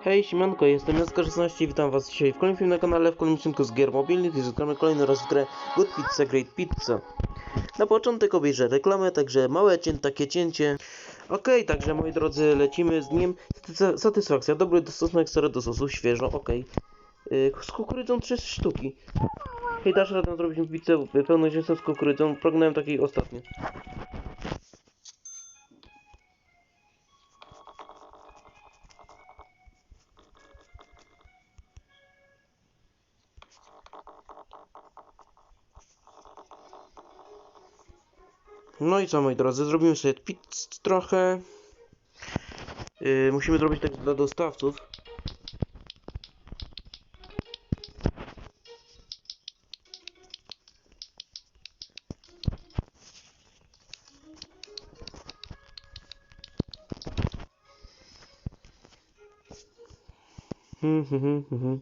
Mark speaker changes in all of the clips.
Speaker 1: Hej, siemanko, jestem Jaska16 i witam was dzisiaj w kolejnym filmie na kanale, w kolejnym odcinku z gier mobilnych i zagramy kolejny raz w grę Good Pizza Great Pizza. Na początek obejrzę reklamę, także małe cię, takie cięcie. Okej, także moi drodzy, lecimy z nim. Saty- Satysfakcja, dobry stosunek sery do sosu, świeżo, okej. Yy, z kukurydzą 3 sztuki. Hej, dasz radę zrobić pizzę pełnozięsną z kukurydzą? Pragnąłem takiej ostatnio. No i co moi drodzy, zrobimy sobie pizz trochę. Yy, musimy zrobić tak dla dostawców. Hmm, hmm, hmm, hmm,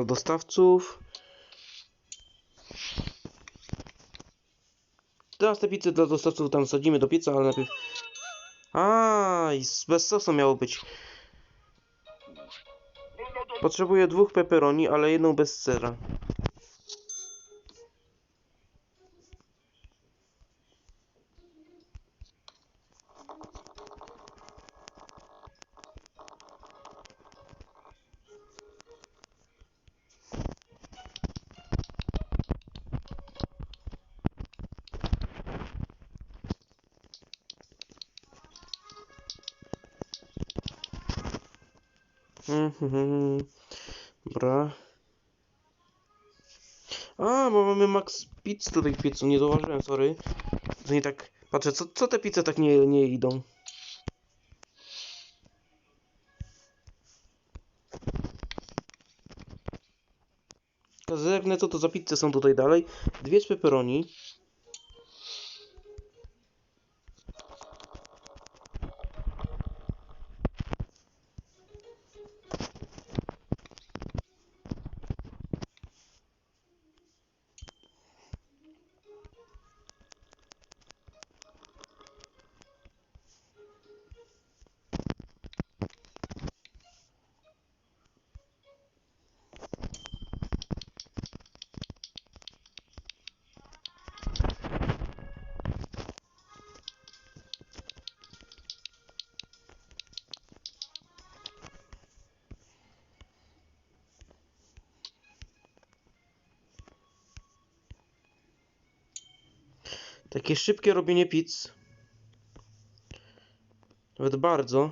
Speaker 1: do dostawców. Teraz te pizze dla dostawców tam sadzimy do pieca, ale najpierw... A, i bez sosu miało być. Potrzebuję dwóch pepperoni, ale jedną bez sera. Mhm. Dobra. A, bo mamy max pizz tutaj w piecu, nie zauważyłem, sorry. To nie tak... Patrzę, co, co te pizze tak nie, nie idą? Zerknę, co to za pizze są tutaj dalej. Dwie z pepperoni. Takie szybkie robienie pizz. Nawet bardzo.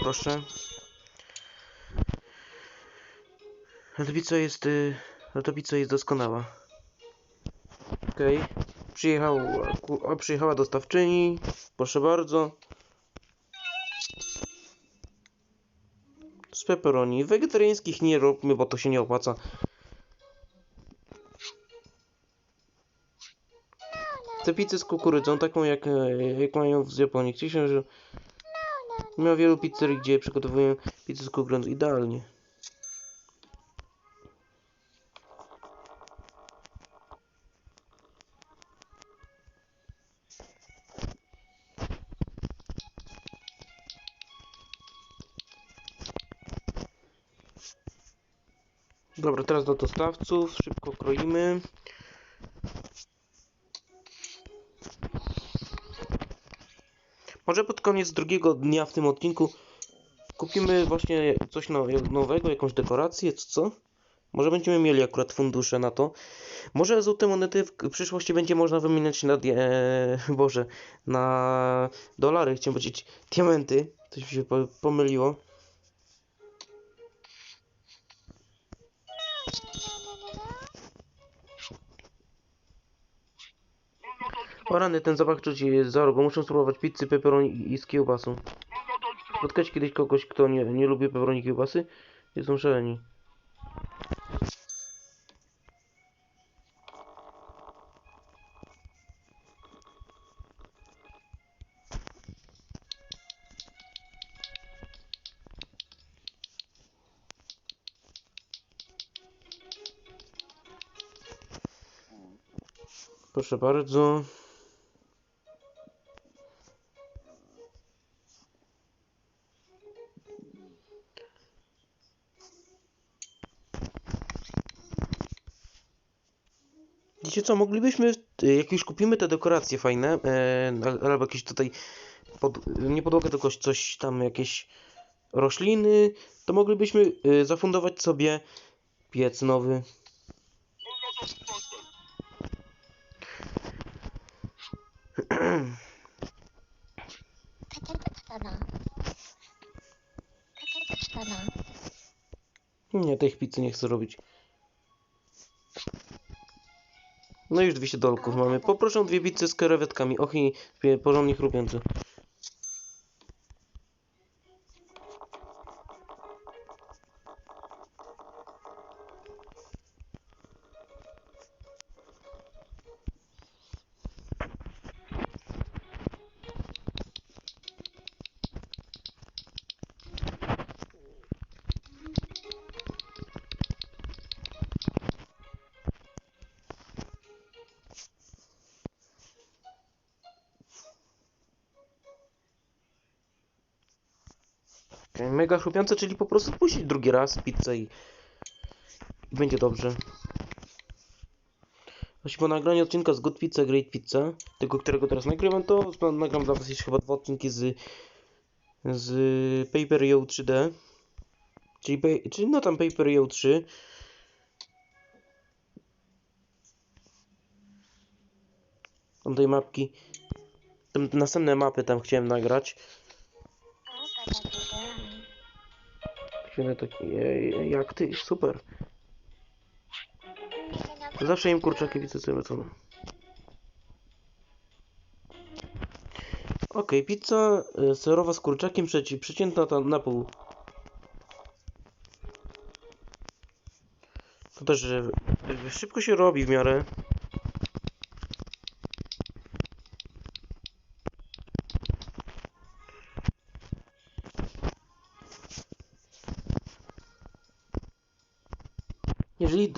Speaker 1: Proszę. Pizza jest... Y... pizza jest doskonała. Okej. Przyjechał, przyjechała dostawczyni. Proszę bardzo. Z pepperoni. Wegetariańskich nie róbmy, bo to się nie opłaca. Te pizze z kukurydzą, taką jak, e, jak mają w Japonii. Się, że ma wielu pizzerii, gdzie przygotowują pizzę z kukurydzą idealnie. Dobra, teraz do dostawców. Szybko kroimy. Może pod koniec drugiego dnia w tym odcinku kupimy właśnie coś now- nowego, jakąś dekorację, co? Może będziemy mieli akurat fundusze na to. Może złote monety w przyszłości będzie można wymieniać na die... Boże, na dolary, chciałem powiedzieć diamenty. Coś mi się po- pomyliło. O rany, ten zapach czuć jest za rogo. Muszę spróbować pizzy, peperoni i z kiełbasą. Spotkać kiedyś kogoś, kto nie, nie lubi peperoni i kiełbasy? Jestem szaleni. Proszę bardzo. Co, moglibyśmy, y, jak już kupimy te dekoracje fajne, e, al- albo jakieś tutaj, pod, nie podłogę, tylko coś tam, jakieś rośliny, to moglibyśmy y, zafundować sobie piec nowy. Nie, tej pizzy nie chcę robić. No już 200 dolków mamy. Poproszę dwie pizzy z krewetkami. Och i dwie porządnie chrupiące. Mega chrupiące, czyli po prostu puścić drugi raz pizzę i, i będzie dobrze. Właśnie po nagraniu odcinka z Good Pizza, Great Pizza, tego którego teraz nagrywam, to sp- nagram dla was jeszcze chyba dwa odcinki z, z Paper Yo 3D. Czyli, czyli no tam Paper Yo 3. Tam tej mapki. Tam następne mapy tam chciałem nagrać. Ej, jak ty, super. Zawsze im kurczaki widzę sobie co. Okej, pizza y, serowa z kurczakiem przeci, przeciętna ta, na pół. To też szybko się robi w miarę.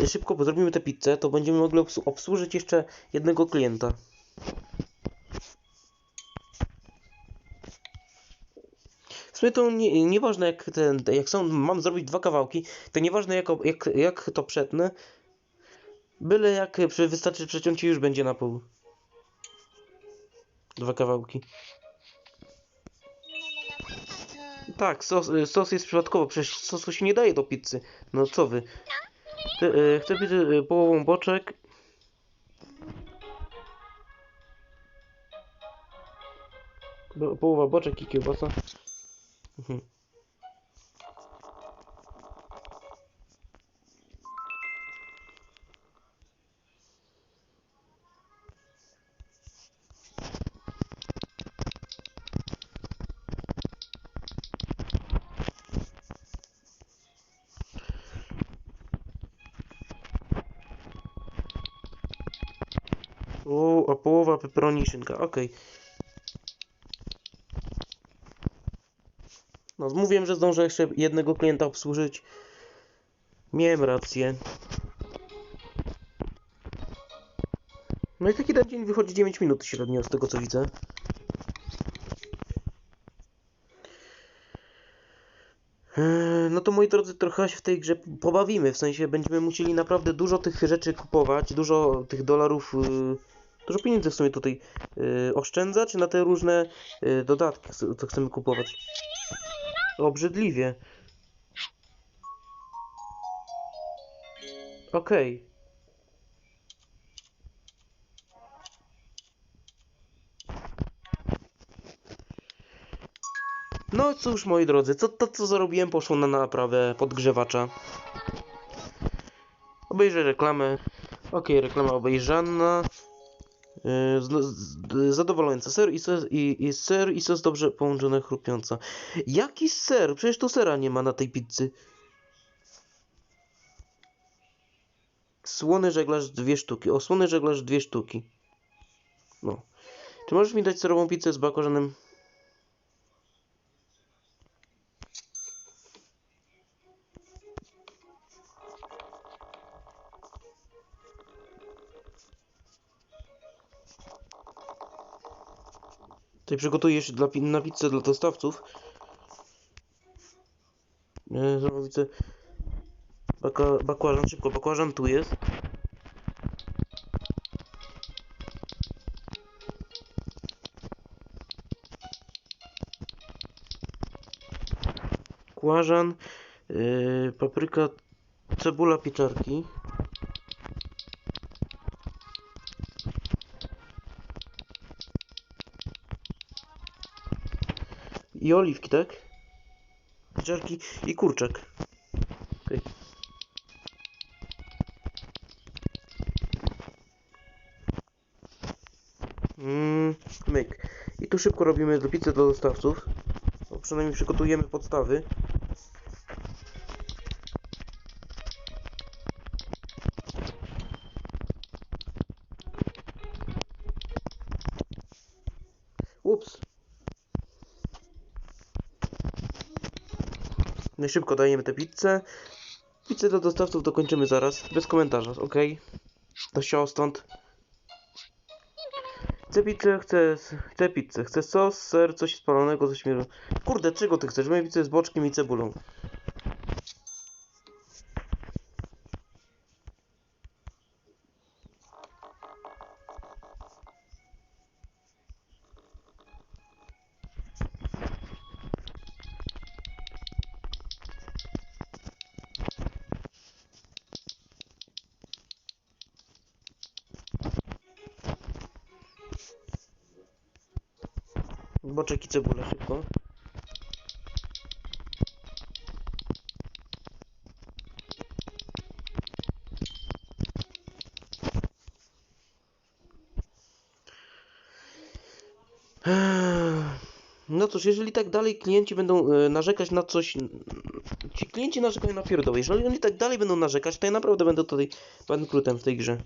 Speaker 1: Szybko zrobimy tę pizzę, to będziemy mogli obs- obsłużyć jeszcze jednego klienta. W sumie to nie, nieważne jak ten, jak są, mam zrobić dwa kawałki, to nieważne jak, jak, jak to przetnę, byle jak wystarczy przeciąć i już będzie na pół. Dwa kawałki. Tak, sos, sos jest przypadkowo, przecież sosu się nie daje do pizzy. No co wy? Chcę, y, chcę pizzę y, połową boczek. Bo- Połowa boczek i kiełbasa. Połowa pepperoni i szynka, okej. No, mówiłem, że zdążę jeszcze jednego klienta obsłużyć. Miałem rację. No i taki ten dzień wychodzi 9 minut średnio, z tego co widzę. Eee, No to moi drodzy, trochę się w tej grze pobawimy, w sensie będziemy musieli naprawdę dużo tych rzeczy kupować, dużo tych dolarów, yy, dużo pieniędzy w sumie tutaj yy, oszczędzać na te różne yy, dodatki, co chcemy kupować. Obrzydliwie. Okej. No cóż, moi drodzy, co, to co zrobiłem poszło na naprawę podgrzewacza. Obejrzę reklamę. Okej, reklama obejrzana. Z- zadowalająca. Ser i, sos, i, i ser i sos dobrze połączone, chrupiąca. Jaki ser? Przecież tu sera nie ma na tej pizzy. Słony żeglarz dwie sztuki. O, słony żeglarz dwie sztuki. No. Czy możesz mi dać serową pizzę z bakorzanem? Tutaj przygotuję się dla, na pizzę dla dostawców. Znowu baka, bakłażan, szybko, bakłażan tu jest. Bakłażan, yy, papryka, cebula, pieczarki. I oliwki, tak? Pieczarki i kurczak. Okej. Mm, myk. I tu szybko robimy do dla dostawców. Bo przynajmniej przygotujemy podstawy. Ups. No i szybko dajemy tę pizzę. Pizzę dla dostawców dokończymy zaraz. Bez komentarza, ok? To się stąd. Chcę pizzę, chcę, chcę pizzę. Chcę sos, ser, coś spalonego, coś mi... Kurde, czego ty chcesz? Moja pizza z boczkiem i cebulą. Boczek i cebula szybko. No cóż, jeżeli tak dalej klienci będą e, narzekać na coś, ci klienci narzekają na pierdoły, jeżeli oni tak dalej będą narzekać, to ja naprawdę będę tutaj bankrutem w tej grze.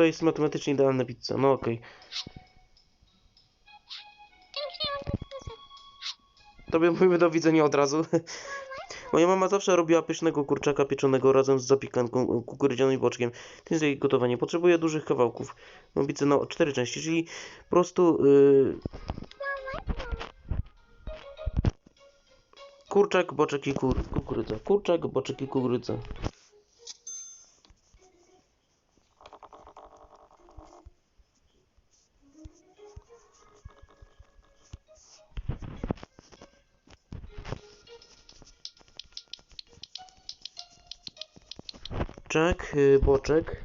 Speaker 1: To jest matematycznie idealna pizza, no okej. Tobie mówimy do widzenia od razu. Moja mama zawsze robiła pysznego kurczaka pieczonego razem z zapiekanką kukurydzianą i boczkiem. To jest jej gotowanie. Potrzebuje dużych kawałków. Mam pizzę na cztery części, czyli po prostu yy... kurczak, boczek i kur kukurydza. Kurczak, boczek i kukurydza. Czek, yy, boczek.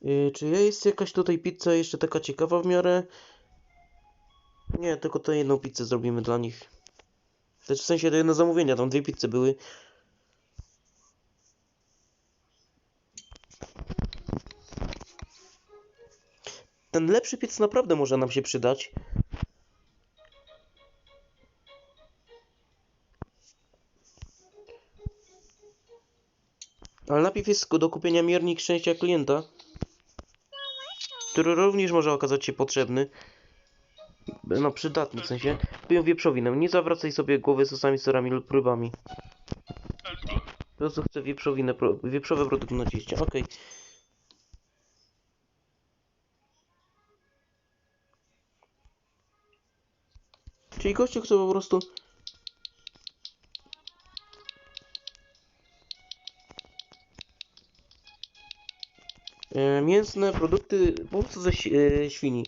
Speaker 1: Yy, czy jest jakaś tutaj pizza jeszcze taka ciekawa w miarę? Nie, tylko tę jedną pizzę zrobimy dla nich. To jest w sensie to jedno zamówienie, tam dwie pizze były. Ten lepszy piec naprawdę może nam się przydać. Ale najpierw jest do kupienia miernik szczęścia klienta, który również może okazać się potrzebny. No, przydatny w sensie. Kupię wieprzowinę. Nie zawracaj sobie głowy sosami, serami lub próbami. Po prostu chcę wieprzowinę, wieprzowe produkty na cieście. Okej. Czyli gościu chce po prostu... E, mięsne produkty po prostu ze e, świni.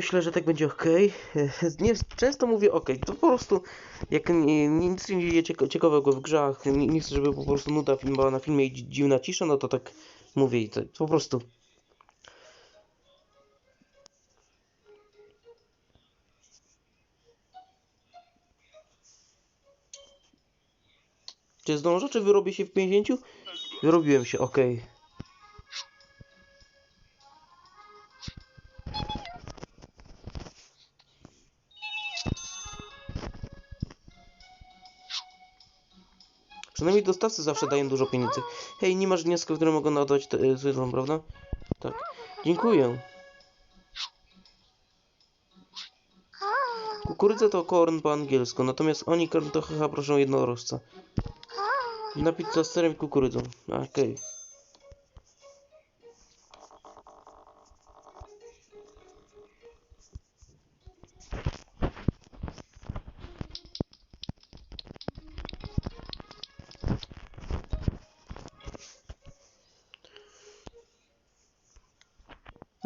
Speaker 1: Myślę, że tak będzie okej. Nie, często mówię okej, to po prostu jak nie, nic nie dzieje cieka- ciekawego w grzach, nie, nie chcę, żeby po prostu nuda była na filmie i dzi- dziwna cisza, no to tak mówię i to, po prostu. Czy zdążę, czy wyrobię się w 50? Wyrobiłem się, okej. Przynajmniej dostawcy zawsze dają dużo pieniędzy. Hej, nie masz wniosku, w którym mogę nadać te, e, prawda? Tak. Dziękuję. Kukurydza to korn po angielsku, natomiast oni korn to haha proszą jednorożca. Na pizza z serem i kukurydzą. Okej. No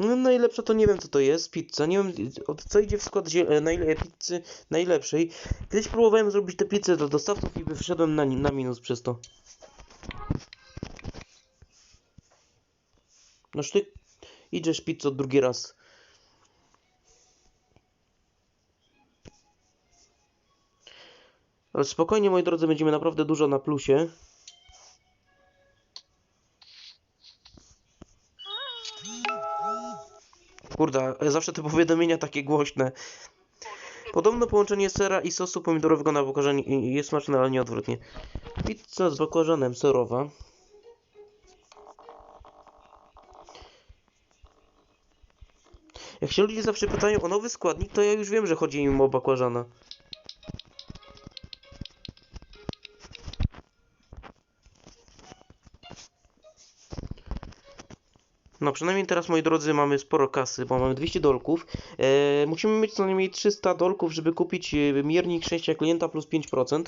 Speaker 1: najlepsza to nie wiem co to jest, pizza. Nie wiem co idzie w skład e, najle- pizzy najlepszej. Kiedyś próbowałem zrobić tę pizzę dla dostawców i wyszedłem na, na minus przez to. Noż ty idziesz pizzę drugi raz. Ale spokojnie moi drodzy, będziemy naprawdę dużo na plusie. E, zawsze te powiadomienia takie głośne. Podobno połączenie sera i sosu pomidorowego na bakłażanie jest smaczne, ale nie odwrotnie. Pizza z bakłażanem serowa. Jak się ludzie zawsze pytają o nowy składnik, to ja już wiem, że chodzi im o bakłażana. No przynajmniej teraz, moi drodzy, mamy sporo kasy, bo mamy 200 dolków. E, musimy mieć co najmniej 300 dolków, żeby kupić e, miernik szczęścia klienta plus 5%.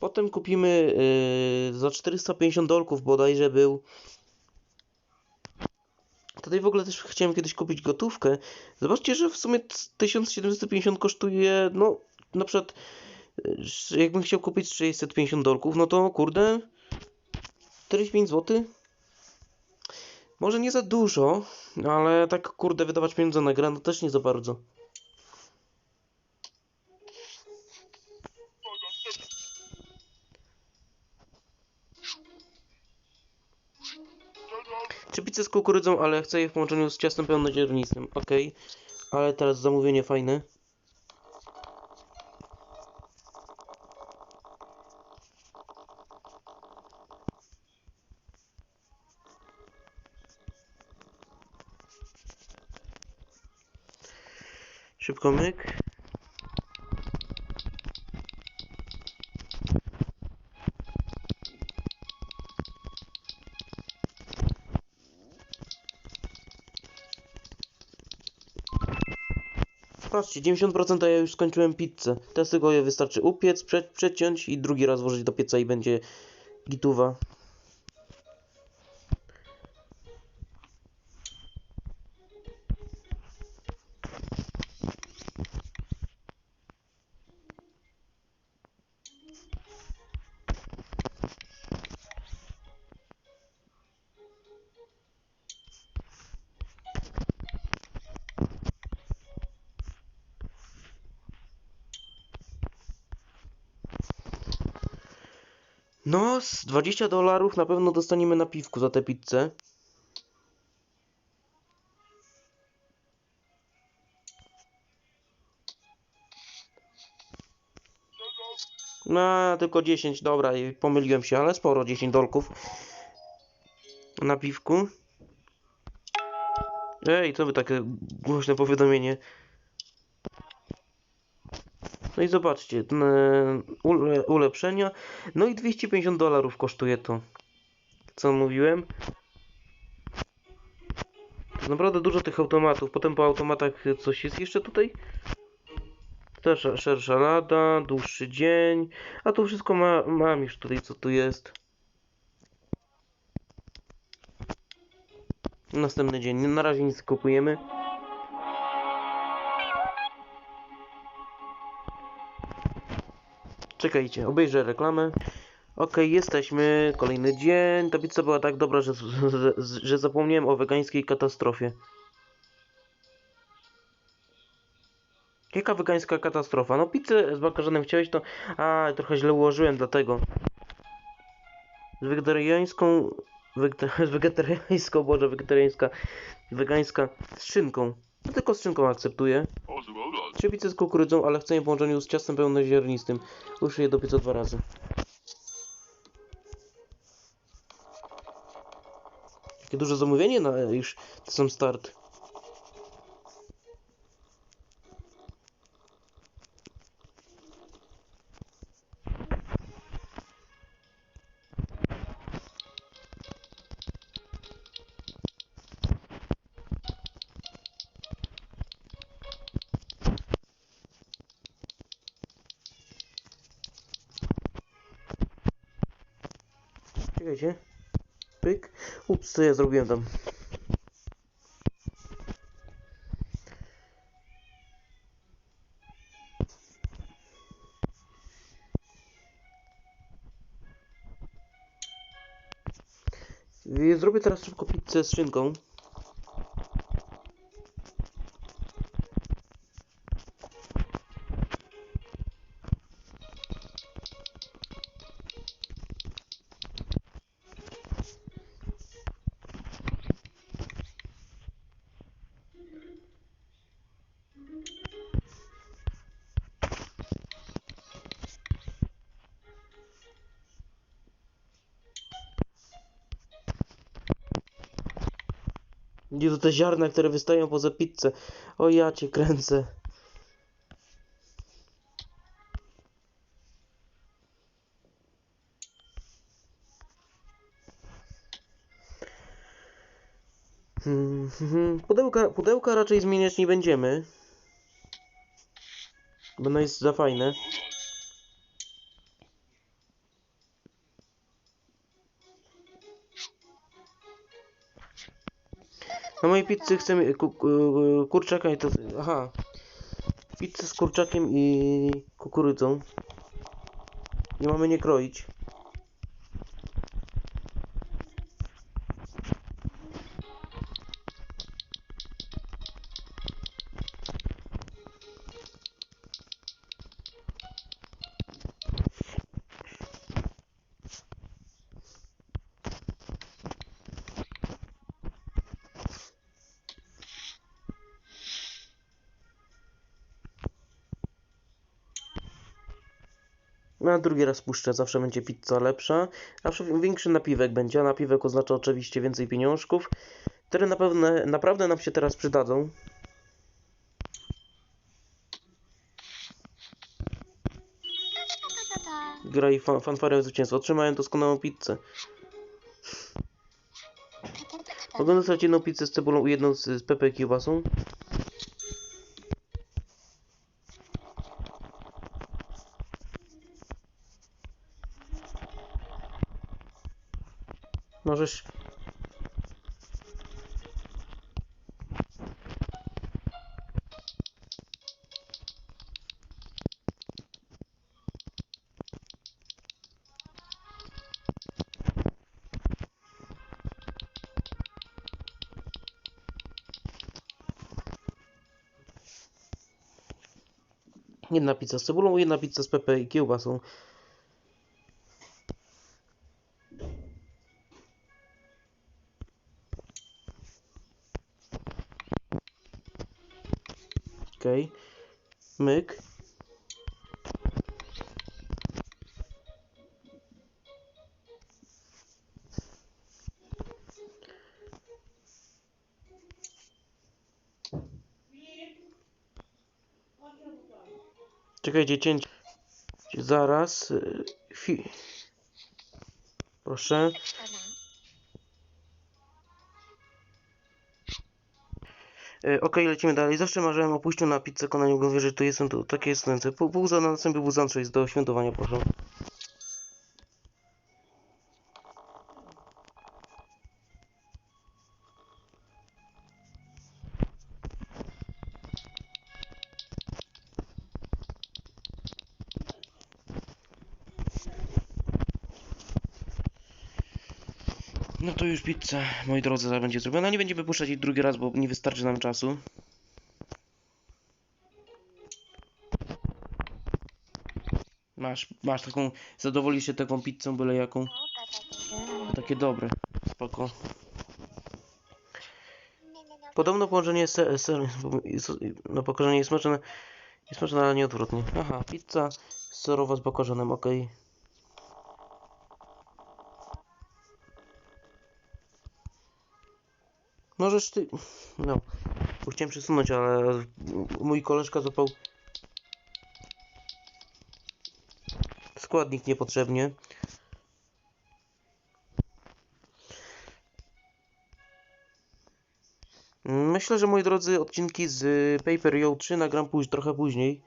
Speaker 1: Potem kupimy e, za 450 dolków bodajże był. Tutaj w ogóle też chciałem kiedyś kupić gotówkę. Zobaczcie, że w sumie 1750 kosztuje, no na przykład e, jakbym chciał kupić 650 dolków, no to kurde 45 zł. Może nie za dużo, ale tak kurde wydawać pieniądze na grę, no też nie za bardzo. Czy pizzę z kukurydzą, ale chcę je w połączeniu z ciastem pełnoziarnistym. Okej, ale teraz zamówienie fajne. Szybko myk. Patrzcie, 90% ja już skończyłem pizzę. Teraz tylko je wystarczy upiec, prze przeciąć i drugi raz włożyć do pieca i będzie gituwa. No, z 20 dolarów na pewno dostaniemy na piwku za tę pizzę. No, tylko 10, dobra, pomyliłem się, ale sporo, 10 dolków na piwku. Ej, co wy takie głośne powiadomienie? No i zobaczcie, ulepszenia. No i 250 dolarów kosztuje to. Co mówiłem? Naprawdę dużo tych automatów. Potem po automatach coś jest jeszcze tutaj? Też szersza lada, dłuższy dzień. A tu wszystko ma, mam już tutaj, co tu jest. Następny dzień. Na razie nic kupujemy. Czekajcie, obejrzę reklamę. Okej, jesteśmy. Kolejny dzień. Ta pizza była tak dobra, że, że, że zapomniałem o wegańskiej katastrofie. Jaka wegańska katastrofa? No pizzę z bakażanem chciałeś to... A, trochę źle ułożyłem, dlatego. Z wegetariańską... Wegeta... Z wegetariańską, boże, wegetariańska... Wegańska z szynką. No tylko z szynką akceptuję. Pizze z kukurydzą, ale chcę je w połączeniu z ciastem pełnoziarnistym. Muszę je dopiec dwa razy. Jakie duże zamówienie na już to sam start. Co ja zrobiłem tam? Y, Zrobię teraz szybko pizzę z szynką. Gdzie to te ziarna, które wystają poza pizzę? O ja cię kręcę. Hmm, hmm, hmm. Pudełka, pudełka raczej zmieniać nie będziemy. Bo ono jest za fajne. Pizzy chcemy ku, ku, kurczaka i to... Aha. Pizzę z kurczakiem i kukurydzą. Nie mamy nie kroić. A drugi raz puszczę, zawsze będzie pizza lepsza. Zawsze większy napiwek będzie, a napiwek oznacza oczywiście więcej pieniążków, które na pewno, naprawdę nam się teraz przydadzą. Graj fan, fanfarę zwycięstwa. Otrzymałem doskonałą pizzę. Dostać jedną pizzę z cebulą i jedną z, z pepę i kiełbasą? Możesz... Jedna pizza z cebulą, jedna pizza z pepę i kiełbasą. Czekajcie, cięcie. Zaraz. y. Proszę. E, Okej, lecimy dalej. Zawsze marzyłem o pójściu na pizzę konaniu go wierzy, to jestem tu, takie jest ręce. Pół, pół za następny był za jest do świętowania, proszę. No to pizza, moi drodzy, zaraz będzie zrobiona. Nie będziemy puszczać jej drugi raz, bo nie wystarczy nam czasu. Masz, masz taką, zadowolisz się taką pizzą, byle jaką. Takie dobre, spoko. Podobno połączenie ser, ser, no pokorzenie jest smaczne Jest można, ale nie odwrotnie. Aha, pizza serowa z bakorzanem, okej. Możesz ty... No. Chciałem przesunąć, ale mój koleżka złapał składnik niepotrzebnie. Myślę, że moi drodzy, odcinki z Paper Yo 3 nagram póź trochę później.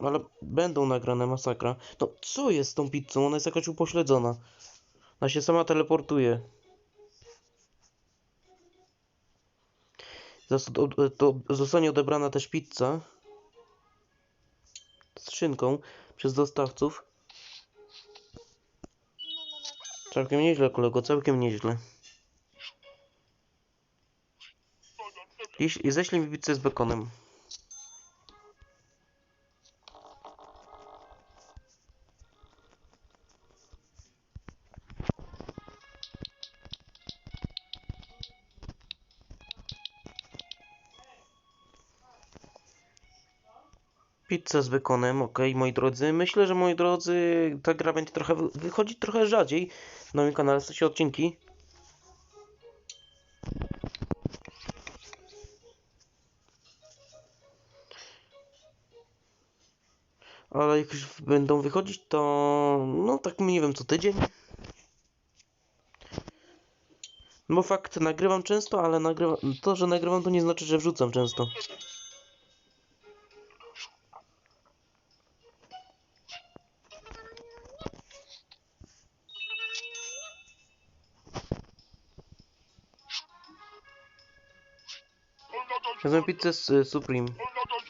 Speaker 1: Ale będą nagrane masakra. No co jest z tą pizzą? Ona jest jakaś upośledzona. Ona się sama teleportuje. Zostanie odebrana też pizza z szynką przez dostawców. Całkiem nieźle, kolego, całkiem nieźle. I ześlij mi pizzę z bekonem. Pizza z bekonem, ok, moi drodzy. Myślę, że moi drodzy, ta gra będzie trochę wy- wychodzić trochę rzadziej na moim kanale, w sensie odcinki. Ale jak już będą wychodzić, to no tak nie wiem, co tydzień. No fakt, nagrywam często, ale nagrywa... to, że nagrywam, to nie znaczy, że wrzucam często. Wezmę pizzę z y, Supreme.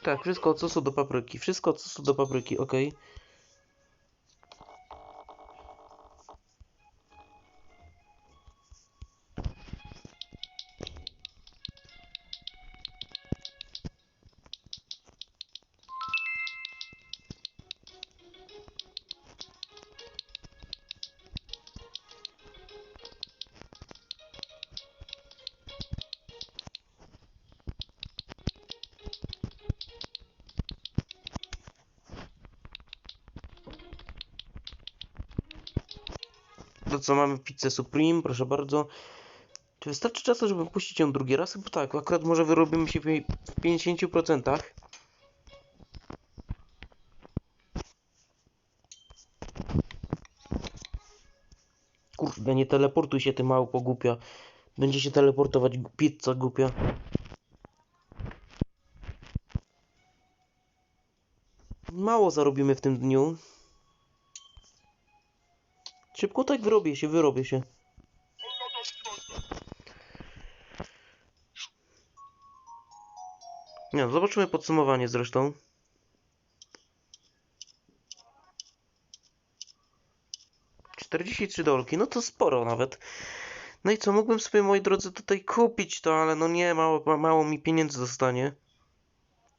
Speaker 1: Tak, wszystko od sosu do papryki. Wszystko od sosu do papryki, ok. To co, mamy pizzę Supreme, proszę bardzo. Czy wystarczy czasu, żeby puścić ją drugi raz? Bo tak, akurat może wyrobimy się w jej- w 50%. Kurde, nie teleportuj się, ty małpo głupia. Będzie się teleportować pizza głupia. Mało zarobimy w tym dniu. Szybko tak wyrobię się, wyrobię się. Nie, no, zobaczymy podsumowanie zresztą. Czterdzieści trzy dolki, no to sporo nawet. No i co, mógłbym sobie, moi drodzy, tutaj kupić to, ale no nie, mało, ma- mało mi pieniędzy zostanie.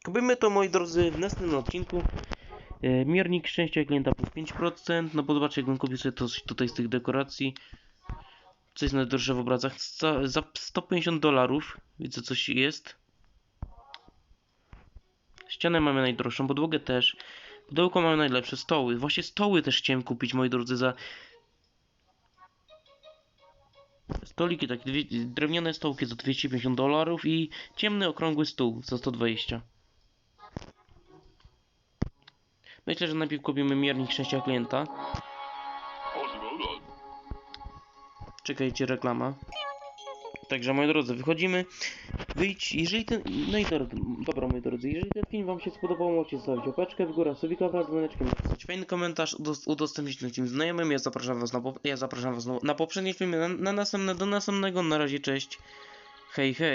Speaker 1: Kupimy to, moi drodzy, w następnym odcinku. E, Miernik szczęścia klienta plus 5%. No bo zobaczcie, jakbym kupił sobie to tutaj z tych dekoracji. Co jest najdroższe w obrazach? Za, za 150 dolarów. Widzę, coś jest. Ścianę mamy najdroższą, podłogę też. Pudełko mamy najlepsze, stoły. Właśnie stoły też chciałem kupić, moi drodzy, za... Stoliki dwie- drewniane stołki za 250 dolarów i ciemny, okrągły stół za 120. Myślę, że najpierw kupimy miernik szczęścia klienta. Czekajcie, reklama. Także moi drodzy, wychodzimy. Wyjdź, jeżeli ten. No i dobra, dobra moi drodzy, jeżeli ten film wam się spodobał, możecie zostawić łapeczkę w górę, sobie wraz z dzwoneczkiem, fajny komentarz, udos- udostępnić tym tym znajomym. Ja zapraszam was na, po- ja zapraszam was na, na poprzednie filmy, na, na następne, do następnego. Na razie, cześć. Hej, hej.